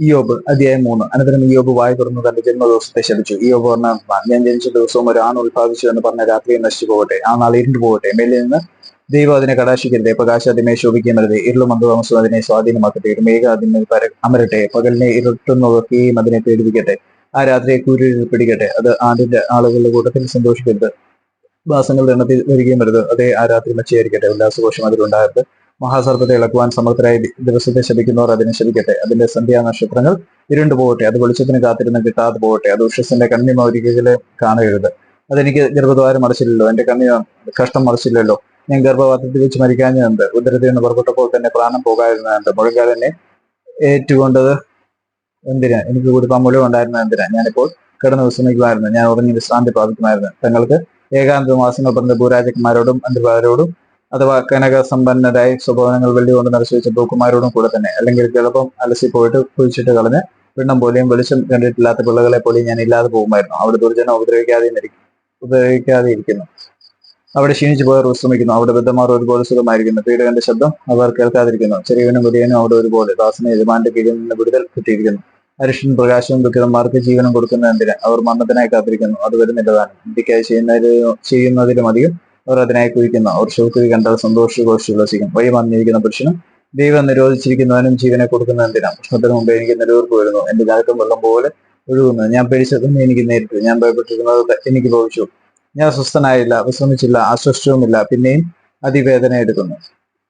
ഇയോബ് അധ്യായം മൂന്ന്. അനന്തരം ഇയോബ് വായി തുറന്നു തന്റെ ജന്മദിവസത്തെ ശപിച്ചു. ഇയോബ് പറഞ്ഞ ഞാൻ ജനിച്ച ദിവസവും ഒരു ആൺ ഉത്പാദിച്ചു എന്ന് പറഞ്ഞ രാത്രി നശിച്ചു പോകട്ടെ. ആ നാൾ ഇരുണ്ടു പോകട്ടെ. മേലിൽ നിന്ന് ദൈവം അതിനെ കടാശിക്കരുതേ പ്രകാശ അതിനെ ശോഭിക്കുന്നത് ഇരുളും അന്ധതാമസവും അതിനെ സ്വാധീനമാക്കട്ടെ. ഒരു മേഘ അതിനെ പര അമരട്ടെ. പകലിനെ ഇരുട്ടുന്നവർക്കെയും അതിനെ പേടിപ്പിക്കട്ടെ. ആ രാത്രിയെ കൂരിൽ പിടിക്കട്ടെ. അത് ആടിന്റെ ആളുകളുടെ കൂട്ടത്തിൽ സന്തോഷിക്കരുത്. മാസങ്ങളുടെ എണ്ണത്തിൽ വരികയും വരുത് അതേ ആ രാത്രി മച്ചയായിരിക്കട്ടെ. ഉല്ലാസഘോഷം അതിലുണ്ടാകരുത്. മഹാസർപ്പത്തെ ഇളക്കുവാൻ സമർത്ഥരായി ദിവസത്തെ ശപിക്കുന്നവർ അതിനെ ശപിക്കട്ടെ. അതിന്റെ സന്ധ്യാ നക്ഷത്രങ്ങൾ ഇരുണ്ടു പോകട്ടെ. അത് വെളിച്ചത്തിന് കാത്തിരുന്ന് കിട്ടാതെ പോകട്ടെ. അത് ഉഷസിന്റെ കണ്ണി മൗരികളെ കാണരുത്. അതെനിക്ക് ഗർഭദ്വാരം അടച്ചില്ലല്ലോ എന്റെ കണ്ണി കഷ്ടം മറിച്ചില്ലല്ലോ. ഞാൻ ഗർഭപാത്രത്തിൽ വെച്ച് മരിക്കാഞ്ഞതുണ്ട് ഉദരത്തിൽ നിന്ന് പുറപ്പെട്ടപ്പോൾ തന്നെ പ്രാണം പോകാതിരുന്നതുണ്ട് മുഴങ്കാൽ എന്നെ ഏറ്റുകൊണ്ടത് എന്തിനാ? എനിക്ക് കുടുംബം മുഴുവൻ ഉണ്ടായിരുന്നത് എന്തിനാ? ഞാനിപ്പോൾ കിടന്ന് വിശ്രമിക്കുമായിരുന്നു. ഞാൻ ഉറങ്ങി വിശ്രാന്തി പ്രാപിക്കുമായിരുന്നു. തങ്ങൾക്ക് ഏകാന്ത മാസങ്ങൾ പറഞ്ഞ ഭൂരാജകുമാരോടും അന്തർവാരോടും അഥവാ കനക സമ്പന്നരായ സ്വഭാവങ്ങൾ വെള്ളി കൊണ്ട് നിറച്ചു വെച്ച പൂക്കുമാരോടും കൂടെ തന്നെ അല്ലെങ്കിൽ ചിലപ്പം അലസി പോയിട്ട് കുഴിച്ചിട്ട് കളഞ്ഞ് പിണ്ണം പോലെയും വെളിച്ചം കണ്ടിട്ടില്ലാത്ത പിള്ളകളെ പോലെയും ഞാൻ ഇല്ലാതെ പോകുമായിരുന്നു. അവിടെ ദുർജനം ഉപദ്രവിക്കാതെ ഉപദ്രവിക്കാതെ ഇരിക്കുന്നു. അവിടെ ക്ഷീണിച്ചു പോയവർ വിശ്രമിക്കുന്നു. അവിടെ ബദ്ധമാർ ഒരുപോലെ സുഖമായിരിക്കുന്നു. പീഡകന്റെ ശബ്ദം അവർ കേൾക്കാതിരിക്കുന്നു. ചെറിയവനും വലിയവനും അവിടെ ഒരുപോലെ ദാസന യജമാന്റെ കീഴിൽ നിന്ന് വിടുതൽ കിട്ടിയിരിക്കുന്നു. അരിഷ്ടൻ പ്രകാശവും ദുഃഖിതന്മാർക്ക് ജീവനം കൊടുക്കുന്ന അവർ മരണത്തിനായി കാത്തിരിക്കുന്നു. അത് വരുന്നില്ലതാണ് ഇന്ത്യക്കായി ചെയ്യുന്നതിലും ചെയ്യുന്നതിലും അധികം അവർ അതിനായി കുഴിക്കുന്ന. അവർ കണ്ട കണ്ടാൽ സന്തോഷഘോഷി ഉല്ലസിക്കും വഴി വന്നിരിക്കുന്ന പുരുഷനും ദൈവം നിരോധിച്ചിരിക്കുന്നവനും ജീവനെ കൊടുക്കുന്ന എന്തിനാ പ്രശ്നത്തിന് മുമ്പ് എനിക്ക് നിലവിർപ്പ് വരുന്നു എന്റെ ജാലകം വെള്ളം പോലെ ഒഴുകുന്നു. ഞാൻ പേടിച്ചതൊന്നും എനിക്ക് നേരിട്ടു ഞാൻ ഭയപ്പെട്ടിരുന്നത് എനിക്ക് ഭവിച്ചു. ഞാൻ സ്വസ്ഥനായില്ല വിശ്രമിച്ചില്ല അസ്വസ്ഥവുമില്ല പിന്നെയും അതിവേദന എടുക്കുന്നു.